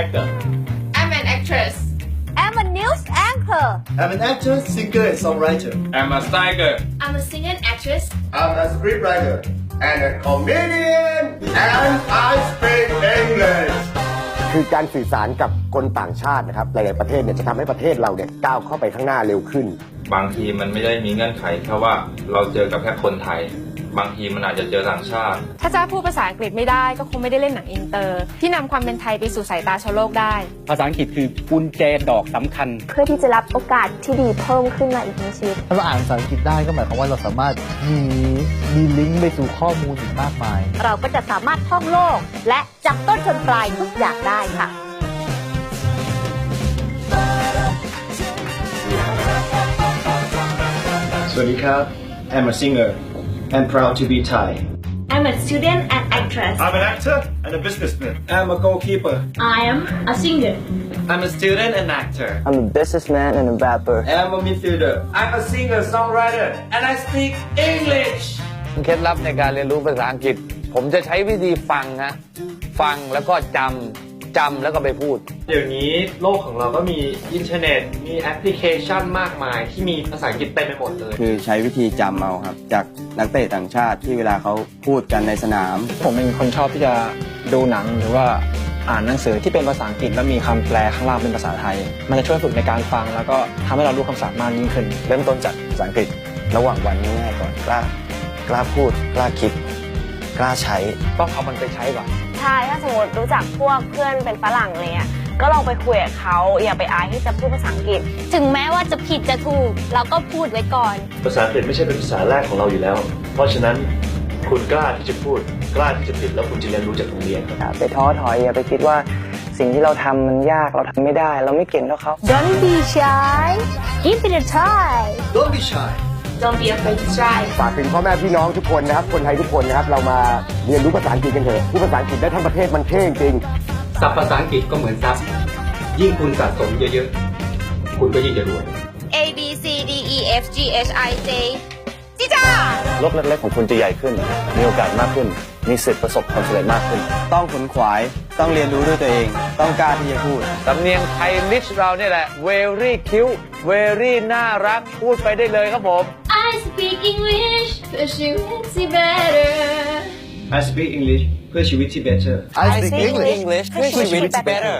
actor. I'm an actress. I'm a news anchor. I'm an actress, singer, and songwriter. I'm a singer. I'm a singer and actress. I'm a scriptwriter and a comedian. And I speak English. คือการสื่อสารกับคนต่างชาตินะครับหลายๆประเทศเนี่ยจะทำให้ประเทศเราเนี่ยก้าวเข้าไปข้างหน้าเร็วขึ้นบางทีมันไม่ได้มีเงื่อนไขแค่ว่าเราเจอกับแค่คนไทย บางทีมันอาจจะเจอต่างชาติ ถ้าจ้าพูดภาษาอังกฤษไม่ได้ก็คงไม่ได้เล่นหนังอินเตอร์ ที่นำความเป็นไทยไปสู่สายตาชาวโลกได้ ภาษาอังกฤษคือกุญแจดอกสำคัญ เพื่อที่จะรับโอกาสที่ดีเพิ่มขึ้นมาอีกในชีวิตถ้าเราอ่านภาษาอังกฤษได้ก็หมายความว่าเราสามารถมีมีลิงก์ไปสู่ข้อมูลอีกมากมาย เราก็จะสามารถท่องโลก และจับต้นชนปลายทุกอย่างได้ค่ะ Swadika, I'm a singer and proud to be Thai. I'm a student and actress. I'm an actor and a businessman. I'm a goalkeeper. I am a singer. I'm a student and actor. I'm a businessman and a rapper. I'm a midfielder. I'm a singer, songwriter, and I speak English. เคล็ดลับในการเรียนรู้ภาษาอังกฤษ ผมจะใช้วิธีฟังฮะฟังแล้วก็จำ จำแล้วก็ไปพูด เดี๋ยวนี้โลกของเราก็มีอินเทอร์เน็ต มีแอปพลิเคชันมากมาย ที่มีภาษาอังกฤษเต็มไปหมดเลย คือใช้วิธีจำเอาครับ จากนักเตะต่างชาติที่เวลาเขาพูดกันในสนาม ผมเป็นคนชอบที่จะดูหนังหรือว่าอ่านหนังสือที่เป็นภาษาอังกฤษแล้วมีคำแปลข้างล่างเป็นภาษาไทย มันจะช่วยฝึกในการฟัง แล้วก็ทำให้เรารู้คำศัพท์มากยิ่งขึ้น เริ่มต้นจากภาษาอังกฤษ ระหว่างวันง่ายๆก่อนกล้ากล้าพูด กล้าคิด กล้าใช้ต้องเอามันไปใช้ก่อน ใช่ถ้าสมมติรู้จักพวกเพื่อนเป็นฝรั่งอะไรเงี้ยก็ลองไปคุยกับเขาอย่าไปอายที่จะพูดภาษาอังกฤษ ถึงแม้ว่าจะผิดจะถูก เราก็พูดไว้ก่อน ภาษาอังกฤษไม่ใช่เป็นภาษาแรกของเราอยู่แล้ว เพราะฉะนั้นคุณกล้าที่จะพูดกล้าที่จะผิดแล้วคุณจะเรียนรู้จากโรงเรียนครับ ไปท้อถอยอย่าไปคิดว่าสิ่งที่เราทำมันยากเราทำไม่ได้ เราไม่เก่งเท่าเขา Don't be shy give it a try Don't be shy. Don't be afraid to try ฝากถึงพ่อแม่พี่น้องทุกคนนะครับ คนไทยทุกคนนะครับ เรามาเรียนรู้ภาษาอังกฤษกันเถอะพูดภาษาอังกฤษได้ทั้งประเทศมันเท่จริงศัพท์ภาษาอังกฤษก็เหมือนทรัพย์ยิ่งคุณสะสมเยอะๆ คุณก็ยิ่งจะรวย A B C D E F G H I J จิจ้าโลกเล็กๆของคุณจะใหญ่ขึ้น มีโอกาสมากขึ้น มีสิทธิ์ประสบความสำเร็จมากขึ้น ต้องขนขวาย ต้องเรียนรู้ด้วยตัวเอง ต้องกล้าที่จะพูด สำเนียงไทยลิชเราเนี่ยแหละ very cute very น่ารัก พูดไปได้เลยครับผม I speak English เพื่อชีวิตที่ better I speak English เพื่อชีวิตที่ better. I speak English English เพื่อชีวิต better